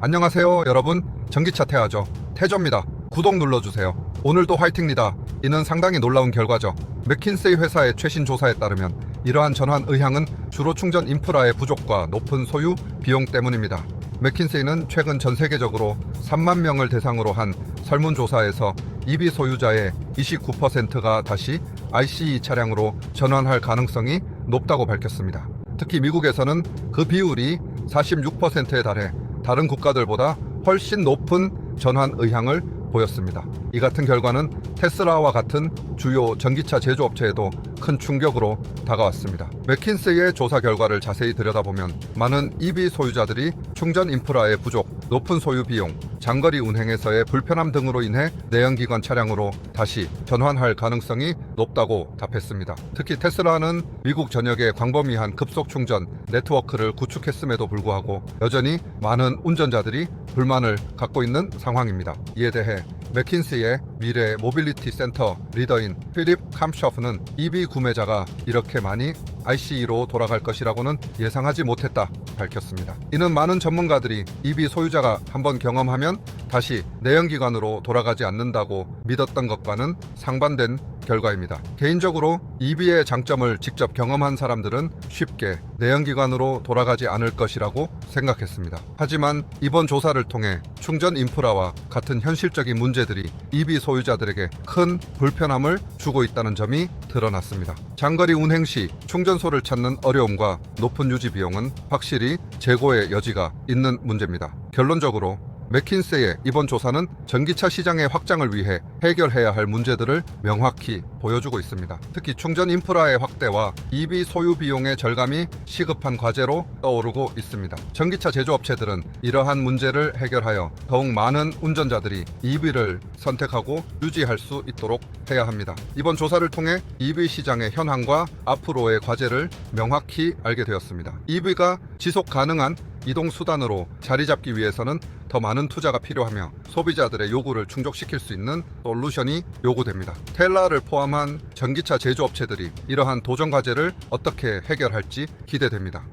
안녕하세요 여러분. 전기차 태아죠 태조입니다. 구독 눌러주세요. 오늘도 화이팅입니다. 이는 상당히 놀라운 결과죠. 맥킨세이 회사의 최신 조사에 따르면 이러한 전환 의향은 주로 충전 인프라의 부족과 높은 소유 비용 때문입니다. 맥킨세이는 최근 전 세계적으로 3만 명을 대상으로 한 설문조사에서 EV 소유자의 29%가 다시 ICE 차량으로 전환할 가능성이 높다고 밝혔습니다. 특히 미국에서는 그 비율이 46%에 달해 다른 국가들보다 훨씬 높은 전환 의향을 보였습니다. 이 같은 결과는 테슬라와 같은 주요 전기차 제조업체에도 큰 충격으로 다가왔습니다. 맥킨세이의 조사 결과를 자세히 들여다보면 많은 EV 소유자들이 충전 인프라의 부족, 높은 소유 비용, 장거리 운행에서의 불편함 등으로 인해 내연기관 차량으로 다시 전환할 가능성이 높다고 답했습니다. 특히 테슬라는 미국 전역에 광범위한 급속 충전 네트워크를 구축했음에도 불구하고 여전히 많은 운전자들이 불만을 갖고 있는 상황입니다. 이에 대해 맥킨시의 미래 모빌리티 센터 리더인 필립 캄셔프는 EV 구매자가 이렇게 많이 ICE로 돌아갈 것이라고는 예상하지 못했다 밝혔습니다. 이는 많은 전문가들이 EV 소유자가 한번 경험하면 다시 내연기관으로 돌아가지 않는다고 믿었던 것과는 상반된 결과입니다. 개인적으로 EV의 장점을 직접 경험한 사람들은 쉽게 내연기관으로 돌아가지 않을 것이라고 생각했습니다. 하지만 이번 조사를 통해 충전 인프라와 같은 현실적인 문제들이 EV 소유자들에게 큰 불편함을 주고 있다는 점이 드러났습니다. 장거리 운행 시 충전소를 찾는 어려움과 높은 유지 비용은 확실히 재고의 여지가 있는 문제입니다. 결론적으로 맥킨세의 이번 조사는 전기차 시장의 확장을 위해 해결해야 할 문제들을 명확히 보여주고 있습니다. 특히 충전 인프라의 확대와 EV 소유 비용의 절감이 시급한 과제로 떠오르고 있습니다. 전기차 제조업체들은 이러한 문제를 해결하여 더욱 많은 운전자들이 EV를 선택하고 유지할 수 있도록 해야 합니다. 이번 조사를 통해 EV 시장의 현황과 앞으로의 과제를 명확히 알게 되었습니다. EV가 지속 가능한 이동 수단으로 자리 잡기 위해서는 더 많은 투자가 필요하며 소비자들의 요구를 충족시킬 수 있는 솔루션이 요구됩니다. 텔라를 포함한 전기차 제조업체들이 이러한 도전 과제를 어떻게 해결할지 기대됩니다.